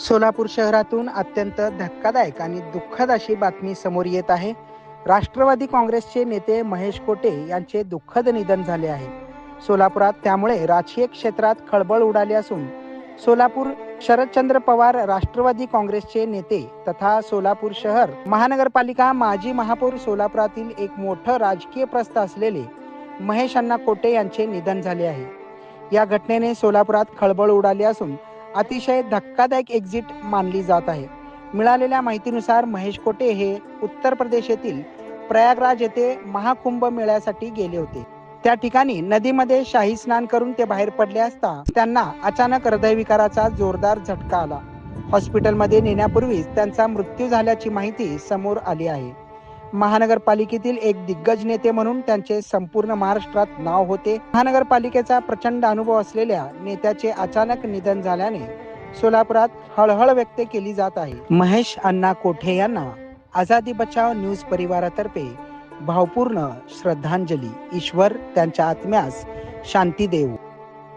सोलापूर शहरातून अत्यंत धक्कादायक आणि दुःखद अशी बातमी समोर येत आहे. राष्ट्रवादी काँग्रेसचे नेते महेश कोटे यांचे दुःखद निधन झाले आहे. सोलापुरात त्यामुळे राजकीय क्षेत्रात खळबळ उडाली असून सोलापूर शरदचंद्र पवार राष्ट्रवादी काँग्रेसचे नेते तथा सोलापूर शहर महानगरपालिका माजी महापौर सोलापुरातील एक मोठं राजकीय प्रस्थ असलेले महेश अण्णा कोटे यांचे निधन झाले आहे. या घटनेने सोलापुरात खळबळ उडाली असून अतिशय धक्कादायक एक्झिट मानली जात आहे. मिळालेल्या माहितीनुसार महेश कोटे हे उत्तर प्रदेश येथील प्रयागराज येथे महाकुंभ मेळ्यासाठी गेले होते. त्या ठिकाणी नदीमध्ये शाही स्नान करून ते बाहेर पडले असता त्यांना अचानक हृदयविकाराचा जोरदार झटका आला. हॉस्पिटलमध्ये नेण्यापूर्वीच त्यांचा मृत्यू झाल्याची माहिती समोर आली आहे. महानगरपालिकेतील एक दिग्गज नेते म्हणून त्यांचे संपूर्ण महाराष्ट्रात नाव होते. महानगरपालिकेचा प्रचंड अनुभव असलेल्या नेत्याचे अचानक निधन झाल्याने सोलापुरात हळहळ व्यक्त केली जात आहे. महेश अण्णा कोठे यांना आझादी बचाव न्यूज परिवारातर्फे भावपूर्ण श्रद्धांजली. ईश्वर त्यांच्या आत्म्यास शांती देऊ